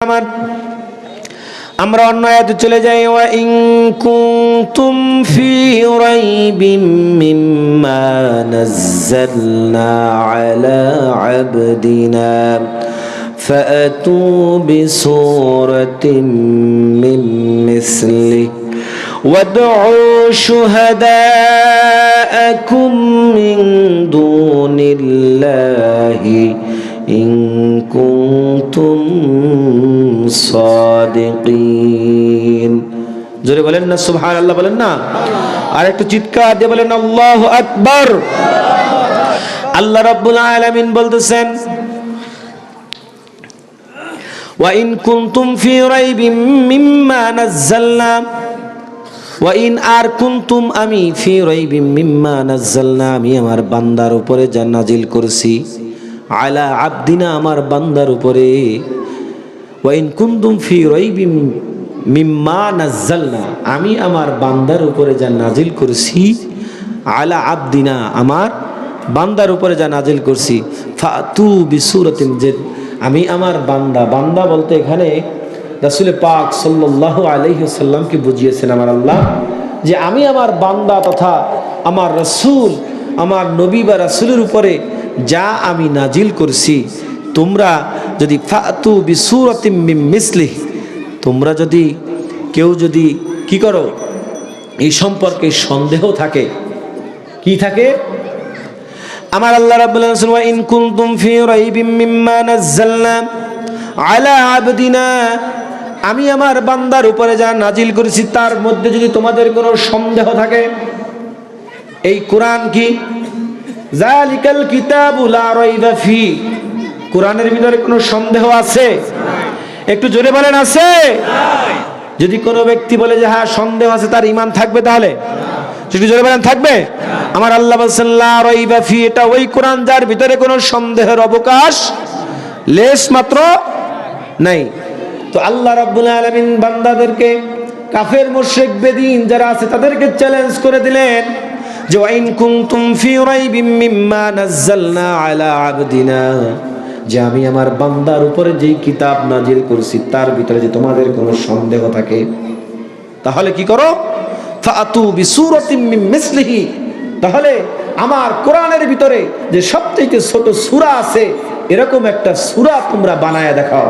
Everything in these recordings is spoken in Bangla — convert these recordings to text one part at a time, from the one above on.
আমার আমরা অন্য আয়াতে চলে যাই ওয়া ইন কুনতুম ফি রাইবিম মিম্মা নাযালনা আলা আবদিনা فأتوا بسورة من مثله وادعوا شهداءكم من دون الله إن كنتم صادقين জোরে বলেন না সুবহান আল্লাহ বলেন না আর একটু চিৎকার দিয়ে বলেন আল্লাহু আকবার আল্লাহ রাব্বুল আলামিন বলতেছেন وإن كنتم في ريب مما نزلنا ওয়াইন আর কুন্তুম আমি ফি রাইবিম মিম্মা নাযালনা আমি আমার বান্দার উপরে যা নাজিল করছি আলা আবদিনা আমার বান্দার উপরে ওয়াইন কুন্তুম ফি রাইবিম মিম্মা নাযালনা আমি আমার বান্দার উপরে যা নাজিল করছি, আলা আবদিনা, আমার বান্দার উপরে যা নাজিল করছি যে আমি আমার বান্দা বান্দা বলতে এখানে রাসুল পাক সাল্লাহ আলহিসাল্লামকে বুঝিয়েছেন আমার আল্লাহ, যে আমি আমার বান্দা তথা আমার রসুল, আমার নবী বা রাসুলের উপরে যা আমি নাজিল করছি, তোমরা যদি ফাতু বিসুরতিম মিসলিহ, তোমরা যদি কেউ যদি কি করো? এই সম্পর্কে সন্দেহ থাকে। কি থাকে? আমার আল্লাহ রাব্বুল ইন কুনতুম ফি রাইবিম মিম্মা নাযালনা আলা আবদিনা। আমি আমার বান্দার উপরে যা নাজিল করেছি, তার মধ্যে যদি তোমাদের কোনো সন্দেহ থাকে, এই কোরআন কি? জালিকাল কিতাবু লা রাইবা ফি। কোরআনের ভিতরে কোনো সন্দেহ আছে? একটু জোরে বলেন, আছে? যদি কোনো ব্যক্তি বলে যে হ্যাঁ সন্দেহ আছে, তার ইমান থাকবে তাহলে? যদি জোরে বলেন, থাকবে? আমার আল্লাহ রাইবা এটা ওই কোরআন যার ভিতরে কোনো সন্দেহের অবকাশ লেশ মাত্র নাই। তো আল্লাহ রাব্বুল আলামিন বান্দাদেরকে, কাফের, মুশরিক, বেদিন যারা আছে, তাদেরকে চ্যালেঞ্জ করে দিলেন যে, ওয়াইন কুনতুম ফি রাইবিম মিম্মা নাযালনা আলা আবদিনা। যে আমি আমার বান্দার উপরে যেই কিতাব নাজিল করছি তার ভিতরে যে তোমাদের কোনো সন্দেহ থাকে তাহলে কি করো ফাতু বিসুরাতিম মিন মিসলিহি তাহলে আমার কোরআনের ভিতরে যে সবচেয়ে ছোট সূরা আছে এরকম একটা সূরা তোমরা বানায় দেখাও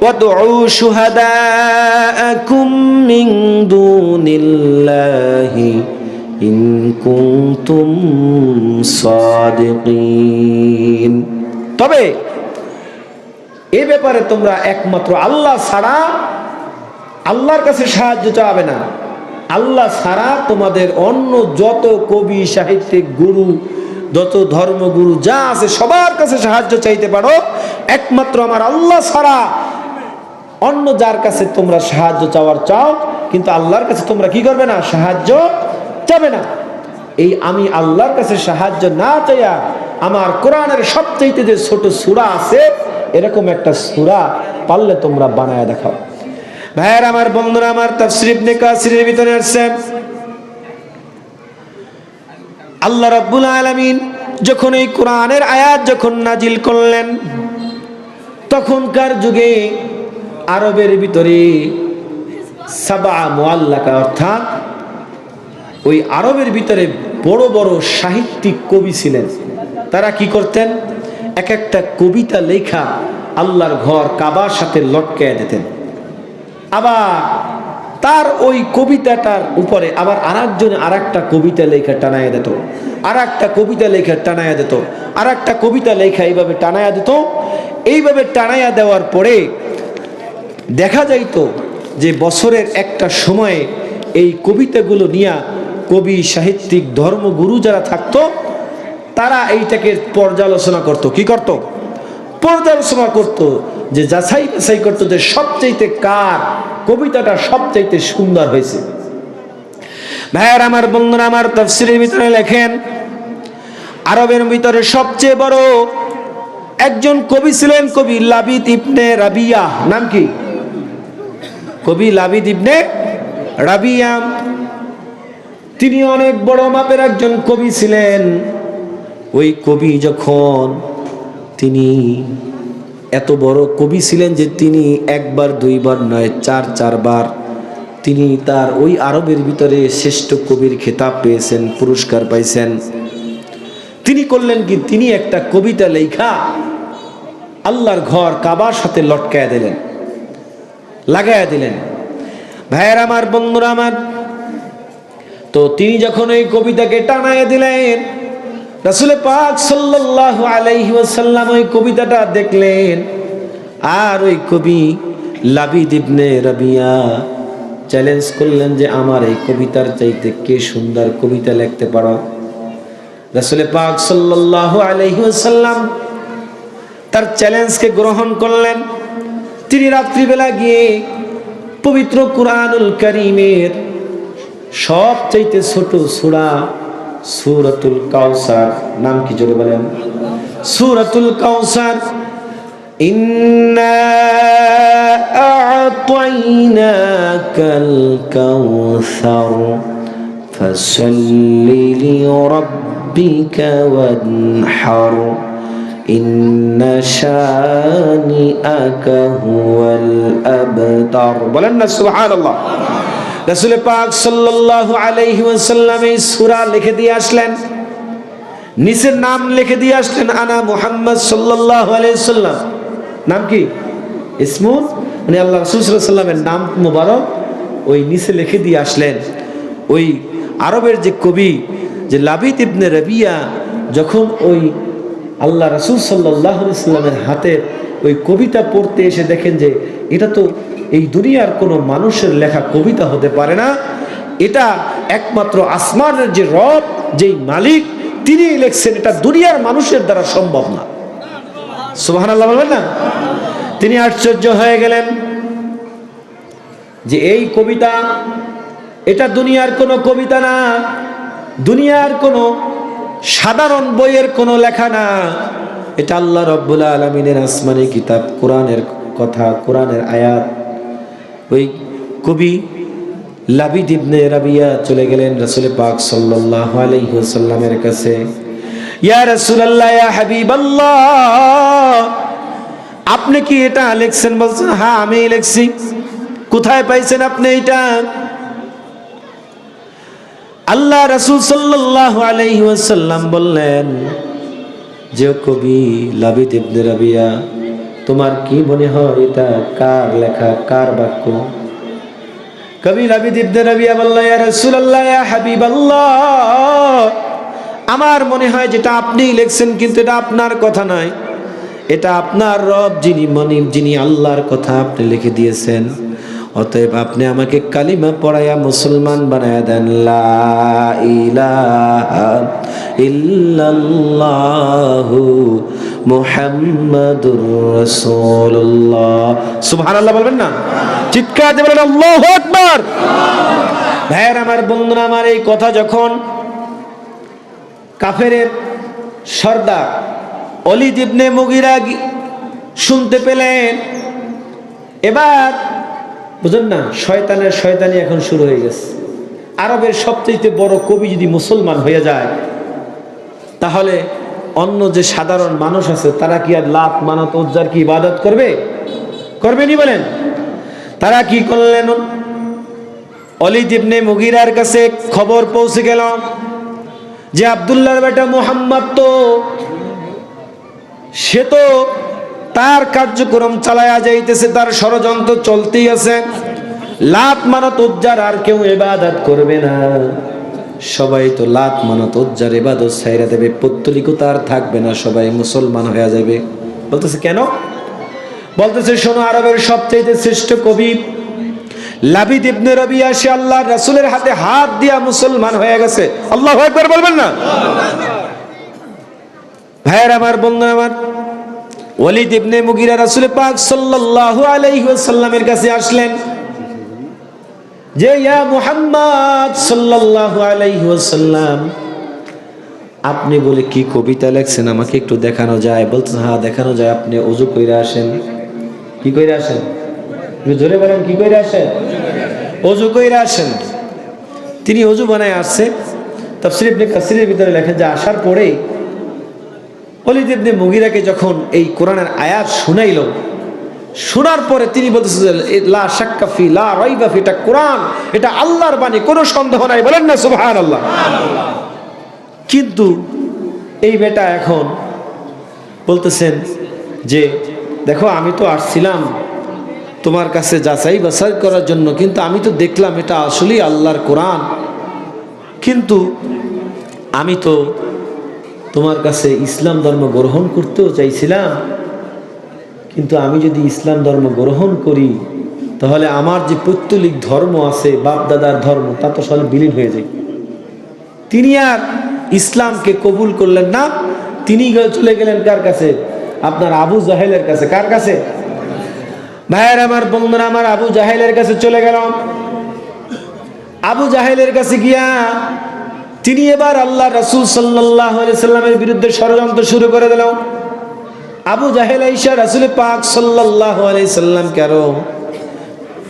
وادعوا شهداءكم من دون الله إن كنتم صادقين তবে এ ব্যাপারে তোমরা একমাত্র আল্লাহ ছাড়া আল্লাহর কাছে সাহায্য চাবে না। আল্লাহ ছাড়া তোমাদের অন্য যত কবি, সাহিত্যিক, গুরু, যত ধর্মগুরু যা আছে সবার কাছে সাহায্য চাইতে পারো। একমাত্র আমার আল্লাহ ছাড়া অন্য যার কাছে তোমরা সাহায্য চাওয়ার চাও, কিন্তু আল্লাহর কাছে তোমরা কি করবে না? সাহায্য চাবে না। এই আমি আল্লাহর কাছে সাহায্য না চাইয়া আমার কোরআনের সবচাইতে যে ছোট সুরা আছে, এরকম একটা সুরা পারলে তোমরা বানায় দেখাও। ভাইয়ের, আমার বন্ধুরা, আমার তাফসির কাসিরের ভিতরে আসছে। আল্লাহ রাব্বুল আলামিন যখন এই কোরআনের আয়াত যখন নাজিল করলেন, তখনকার যুগে আরবের ভিতরে সাবা মোয়াল্লাকা অর্থাৎ ওই আরবের ভিতরে বড় বড় সাহিত্যিক কবি ছিলেন। তারা কি করতেন? এক একটা কবিতা লেখা আল্লাহর ঘর কাবার সাথে লটকে দিতেন। আবার তার ওই কবিতাটার উপরে আবার আর একজন আর একটা কবিতা লেখা টানাইয়া দিত। আর একটা কবিতা লেখা টানাইয়া দিত। আর একটা কবিতা লেখা এইভাবে টানাইয়া দিত। এইভাবে টানাইয়া দেওয়ার পরে দেখা যাইত যে বছরের একটা সময়ে এই কবিতাগুলো নিয়ে কবি, সাহিত্যিক, ধর্মগুরু যারা থাকতো তারা এইটাকে পর্যালোচনা করত। কি করত? পর্যালোচনা করত যে যাচাই বাছাই করতো যে সবচাইতে কার কবিতাটা সবচাইতে সুন্দর হয়েছে। ভাইয়ার আমার বন্ধুরা আমার তফসিলের ভিতরে লেখেন, আরবের ভিতরে সবচেয়ে বড় একজন কবি ছিলেন কবি লাবিদ ইবনে রাবিয়া। নাম কি? কবি লাবিদ ইবনে রাবিয়া। তিনি অনেক বড় মাপের একজন কবি ছিলেন। ওই কবি যখন তিনি এত বড় কবি ছিলেন যে তিনি একবার, দুইবার নয়, চার, চারবার তিনি তার ওই আরবের ভিতরে শ্রেষ্ঠ কবির খেতাব পেয়েছেন, পুরস্কার পাইছেন। তিনি করলেন কি? তিনি একটা কবিতা লেখা আল্লাহর ঘর কাবার সাথে লটকায়া দিলেন, লাগায়া দিলেন। ভাইয়ের আমার, বন্ধুরা আমার, তো তিনি যখন ওই কবিতাকে টানায় দিলেন রাসুলে পাক সাল্লাল্লাহু আলাইহি ওয়াসাল্লাম ওই কবিতাটা দেখলেন। আর ওই কবি লাবিদ ইবনে রাবিয়া চ্যালেঞ্জ করলেন যে, আমার এই কবিতার চাইতে কে সুন্দর কবিতা লিখতে পারো? রাসুলে পাক সাল্লাল্লাহু আলাইহি ওয়াসাল্লাম তার চ্যালেঞ্জকে গ্রহণ করলেন। তিনি রাত্রিবেলা গিয়ে পবিত্র কুরআনুল করিমের সবচাইতে ছোট সূরা সূরাতুল কাউসার নাম কি জোরে বলেন সূরাতুল কাউসার ইন্না আ'তাইনাকাল কাউসার ফাসাল্লি লিরাব্বিকা ওয়ানহার বলেন না রাসুল পাক সূরা লিখে দিয়ে আসলেন। নাম লিখে দিয়ে আসলেন, আনা মুহাম্মদ সাল্লাল্লাহু আলাইহি সাল্লাম নাম কি? ইসমুন? মানে আল্লাহ নাম মুবারক ওই নিচে লিখে দিয়ে আসলেন। ওই আরবের যে কবি, যে লাবিদ ইবনে রবিয়া, যখন ওই আল্লাহ রাসূল সাল্লাল্লাহু আলাইহি সাল্লামের হাতের ওই কবিতা পড়তে এসে দেখেন যে এটা তো এই দুনিয়ার কোনো মানুষের লেখা কবিতা হতে পারে না। এটা একমাত্র আসমানের যে রব, যেই মালিক তিনি লিখছেন এটা দুনিয়ার মানুষের দ্বারা সম্ভব না। সুবাহান আল্লাহ বলবেন না? তিনি আশ্চর্য হয়ে গেলেন যে এই কবিতা, এটা দুনিয়ার কোনো কবিতা না। দুনিয়ার কোনো সাধারণ বইয়ের কোনো লেখা না। এটা আল্লাহ রব্বুল আলমিনের আসমানি কিতাব, কোরআনের কথা, কোরআনের আয়াত। ওই কবি লাবিদ রাবিয়া চলে গেলেন রাসূল পাক সাল্লাল্লাহু আলাইহি ওয়াসাল্লামের কাছে। ইয়া রাসূলুল্লাহ, ইয়া হাবিবাল্লাহ, আপনি কি এটা লিখছেন? বলছেন হ্যাঁ আমি লিখছি। কোথায় পাইছেন আপনি এটা? আল্লাহ রাসূল সাল্লাল্লাহু আলাইহি ওয়াসাল্লাম বললেন, যে কবি লাবিদ ইবনে রাবিয়া, তোমার কি মনে হয় এটা কার লেখা, কার বাক্য? কবি লাবিদ ইবনে রাবিয়া বলল, ইয়া রাসূলুল্লাহ, ইয়া হাবিবাল্লাহ, আমার মনে হয় যেটা আপনিই লিখছেন কিন্তু এটা আপনার কথা নয়। এটা আপনার রব যিনি মনিব যিনি আল্লাহর কথা আপনি লিখে দিয়েছেন। অতএব আপনি আমাকে কালিমা পড়াইয়া মুসলমান বানায় দেন ইল্লাল্লাহু মুহাম্মাদুর রাসূলুল্লাহ। সুবহানাল্লাহ বলবেন না? চিৎকার দিয়ে বলেন, আল্লাহু আকবার! ভাইয়ের আমার, বন্ধুরা আমার, এই কথা যখন কাফেরের সর্দার অলিদ ইবনে মুগিরা শুনতে পেলেন, এবার বুঝলেন না? শয়তানের শয়তানি এখন শুরু হয়ে গেছে। আরবের সবচেয়ে বড় কবি যদি মুসলমান হয়ে যায়, তাহলে অন্য যে সাধারণ মানুষ আছে, তারা কি আর লাভ মানত উজ্জার কি ইবাদত করবে? করবেনি বলেন। তারা কি করলেন? অলিদ ইবনে মুগিরার কাছে খবর পৌঁছে গেল যে আবদুল্লাহর বেটা মোহাম্মদ তো, সে তো কার্যক্রম চালায়া যাইতেছে, তার ষড়যন্ত্র চলতেই আছে। লাত মানত উজ্জার আর কেউ এবাদত করবে না। সবাই তো লাত মানত উজ্জার এবাদত সাইরা দেবে পত্তলিকতা আর থাকবে না, সবাই মুসলমান হয়ে যাবে। বলতেছে, কেন? বলতেছে, শোনো, আরবের সবচেয়ে শ্রেষ্ঠ কবি লাবিদ ইবনে রবিয়া, সে আল্লাহ রাসূলের হাতে হাত দিয়া মুসলমান হয়ে গেছে। আল্লাহ একবার বলবেন না? ভাইয়ের, আমার বন্ধু আমার ওয়ালিদ ইবনে মুগিরা রাসূল পাক সাল্লাল্লাহু আলাইহি ওয়াসাল্লামের কাছে আসলেন। যে, ইয়া মুহাম্মদ সাল্লাল্লাহু আলাইহি ওয়াসাল্লাম, আপনি বলে কি কবিতা লেখছেন? আমাকে একটু দেখানো যায়। বলছেন হ্যাঁ দেখানো যায়। আপনি অজু কইরা আসেন। কি কইরা আসেন? জোরে বলেন, কি কইরা আসেন? অজু কইরা আসেন। তিনি অজু বানায় আসছে। তাফসির ইবনে কাসিরের ভিতরে লেখেন যে আসার পরেই অলিদ ইবনে মুগিরাকে যখন এই কোরআনের আয়াত শুনাইল, শোনার পরে তিনি বলতেছেন লা লা এটা এটা আল্লাহর বাণী, কোনো সন্দেহ নাই। বলেন না, সুবহানাল্লাহ। কিন্তু এই বেটা এখন বলতেছেন যে, দেখো, আমি তো আসছিলাম তোমার কাছে যাচাই বাছাই করার জন্য, কিন্তু আমি তো দেখলাম এটা আসলেই আল্লাহর কোরআন। কিন্তু আমি তো তোমার কাছে ইসলাম ধর্ম গ্রহণ করতেও চাইছিলাম, কিন্তু আমি যদি ইসলাম ধর্ম গ্রহণ করি, তাহলে আমার যে পৈত্তলিক ধর্ম আছে বাপ দাদার ধর্ম, তা তো সব বিলীন হয়ে যায়। তিনি আর ইসলামকে কবুল করলেন না, তিনি চলে গেলেন কার কাছে? আপনার আবু জাহেলের কাছে। কার কাছে? ভাইয়ের আমার বন্ধুরা আমার আবু জাহেলের কাছে চলে গেলাম। আবু জাহেলের কাছে গিয়া তিনি এবার আল্লাহ রসুল সাল্লাহ সাল্লামের বিরুদ্ধে ষড়যন্ত্র শুরু করে দিল। আবু জাহেল আইসা রাসুল পাক সাল্লাহ সাল্লামকে আরও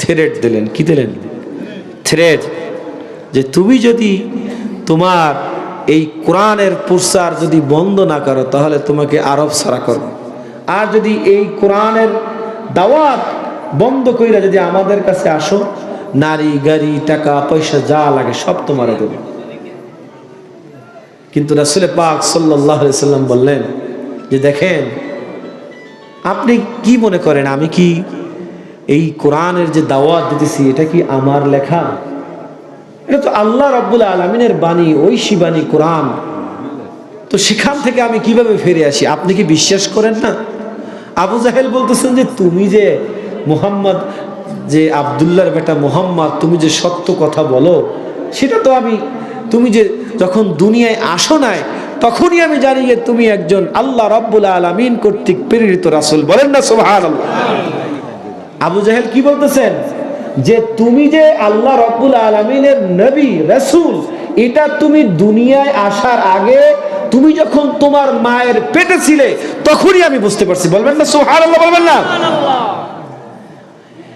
থ্রেট দিলেন। কি দিলেন? থ্রেট যে তুমি যদি তোমার এই কোরআনের প্রসার যদি বন্ধ না করো, তাহলে তোমাকে আরব সারা করব। আর যদি এই কোরআনের দাওয়াত বন্ধ কইরা যদি আমাদের কাছে আসো, নারী, গাড়ি, টাকা, পয়সা যা লাগে সব তোমার দেব। কিন্তু রাসুলে পাক সাল্লাম বললেন যে দেখেন, আপনি কি মনে করেন আমি কি এই কোরআনের যে দাওয়াত দিতেছি, এটা কি আমার লেখা? এটা তো আল্লাহ রব্বুল আলমিনের বাণী, ঐশী বাণী, কোরআন। তো সেখান থেকে আমি কীভাবে ফিরে আসি? আপনি কি বিশ্বাস করেন না? আবু জাহেল বলতেছেন যে তুমি যে মোহাম্মদ, যে আবদুল্লাহর বেটা মোহাম্মদ, তুমি যে সত্য কথা বলো, সেটা তো আমি, তুমি যে যখন দুনিয়ায় আসো নাই তখনই আমি জানি যে তুমি একজন আল্লাহ রব্বুল আলমিন কর্তৃক প্রেরিত রাসুল। বলেন না সোহান আবু জাহেল কি বলতেছেন? যে তুমি যে আল্লাহ রব্বুল আলমিনের নবী রসুল এটা তুমি দুনিয়ায় আসার আগে তুমি যখন তোমার মায়ের পেটে ছিলে তখনই আমি বুঝতে পারছি। বলবেন না সোহার আল্লাহ বলবেন না।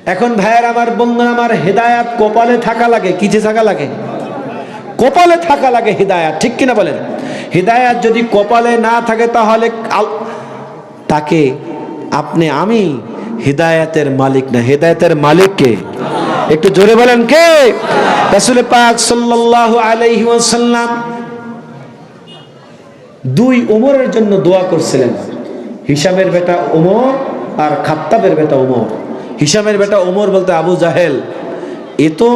এখন ভাইয়ের আমার বন্ধু আমার হেদায়াত কপালে থাকা লাগে কিছে থাকা লাগে? কপালে থাকা লাগে হৃদায়াত, ঠিক কিনা বলেন? হৃদায়াত যদি কপালে না থাকে তাহলে তাকে আপনি, আমি হৃদায়াতের মালিক না। হৃদায়াতের মালিক কে? একটু জোরে বলেন কে? রাসূল পাক সাল্লাল্লাহু আলাইহি ওয়াসাল্লাম দুই ওমরের জন্য দোয়া করছিলেন। হিসামের বেটা ওমর আর খাত্তাবের বেটা ওমর হিসামের বেটা ওমর বলতে আবু জাহেল। এ তো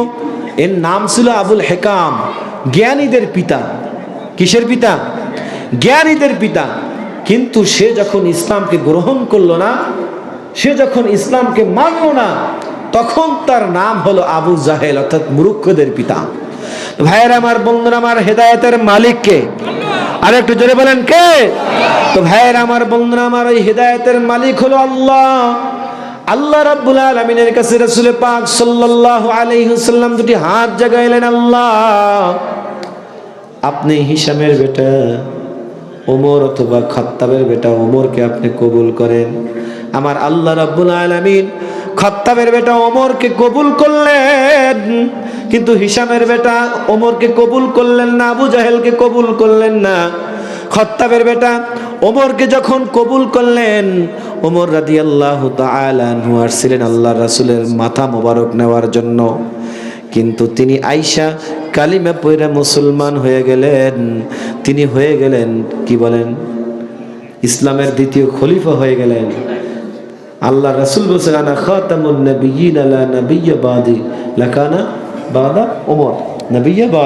এর নাম ছিল আবুল হেকাম, জ্ঞানীদের পিতা। কিসের পিতা? জ্ঞানীদের পিতা। কিন্তু সে যখন ইসলামকে গ্রহণ করল না, সে যখন ইসলামকে মানল না, তখন তার নাম হলো আবু জাহেল, অর্থাৎ মূর্খদের পিতা। ভাইয়ের আমার, বন্ধুরা আমার, হেদায়েতের মালিককে আর একটু জোরে বলেন কে? তো ভাইয়ের আমার, বন্ধুরা আমার, ওই হেদায়তের মালিক হলো আল্লাহ। আল্লাহ রাব্বুল আলামিনের কাছে রাসূল পাক সাল্লাল্লাহু আলাইহি ওয়াসাল্লাম দুটি হাত জাগাইলেন, আল্লাহ, আপনি হিসামের বেটা, ওমর অথবা খাত্তাবের বেটা, ওমরকে আপনি কবুল করেন। আমার আল্লাহ রাব্বুল আলামিন খাত্তাবের বেটা, ওমরকে কবুল করলেন, কিন্তু হিসামের বেটা, ওমরকে কবুল করলেন না, আবু জাহেলকে কবুল করলেন না। খত্তাবের বেটা, ওমরকে যখন কবুল করলেন ওমর রাদি আল্লাহ তালু আসছিলেন আল্লাহ রাসুলের মাথা মোবারক নেওয়ার জন্য। কিন্তু তিনি আইসা কালিমা পয়রা মুসলমান হয়ে গেলেন। তিনি হয়ে গেলেন, কি বলেন? ইসলামের দ্বিতীয় খলিফা হয়ে গেলেন। আল্লাহ রাসূল বাদি। ওমর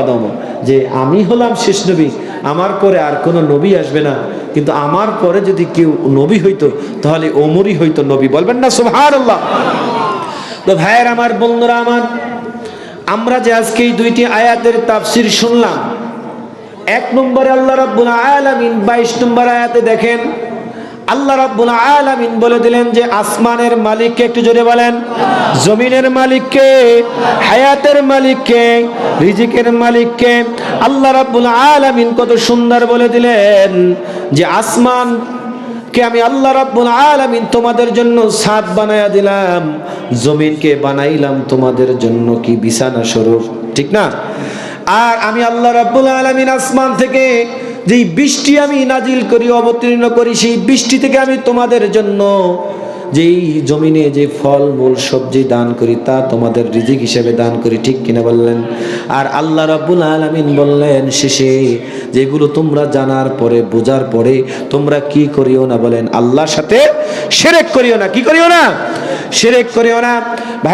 ওমর যে আমি হলাম শেষ নবী, আমার পরে আর কোনো নবী আসবে না। কিন্তু আমার পরে যদি কেউ নবী হইতো, তাহলে ওমরই হইতো নবী। বলবেন না, সুবহানাল্লাহ। তো ভাইয়ের আমার, বন্ধুরা আমার, আমরা যে আজকে এই দুইটি আয়াতের তাফসির শুনলাম, এক নম্বরে আল্লাহ রাব্বুল আলামিন 22 নম্বর আয়াতে দেখেন আল্লাহ রাব্বুল আলামিন বলে দিলেন যে আসমানের মালিককে একটু জোরে বলেন। জমিনের মালিককে, হায়াতের মালিককে, রিজিকের মালিককে আল্লাহ রাব্বুল আলামিন কত সুন্দর বলে দিলেন যে আসমান কে আমি আল্লাহ রাব্বুল আলামিন তোমাদের জন্য ছাদ বানায়া দিলাম, জমিনকে বানাইলাম তোমাদের জন্য কি বিছানা স্বরূপ, ঠিক না? আর আমি আল্লাহ রাব্বুল আলামিন আসমান থেকে যেই বৃষ্টি আমি নাজিল করি, অবতীর্ণ করি, সেই বৃষ্টি থেকে আমি তোমাদের জন্য যেই জমিনে যে ফল, মূল, সবজি দান করি, তা তোমাদের রিজিক হিসেবে দান করি, ঠিক কিনা বললেন? আর আল্লাহ রাব্বুল আলামিন বললেন, শেষে যেগুলো তোমরা জানার পরে, বোঝার পরে তোমরা কি করিও না বলেন? আল্লাহর সাথে সেরেক করিও না। কি করিও না? সেরেক করিও না। ভাই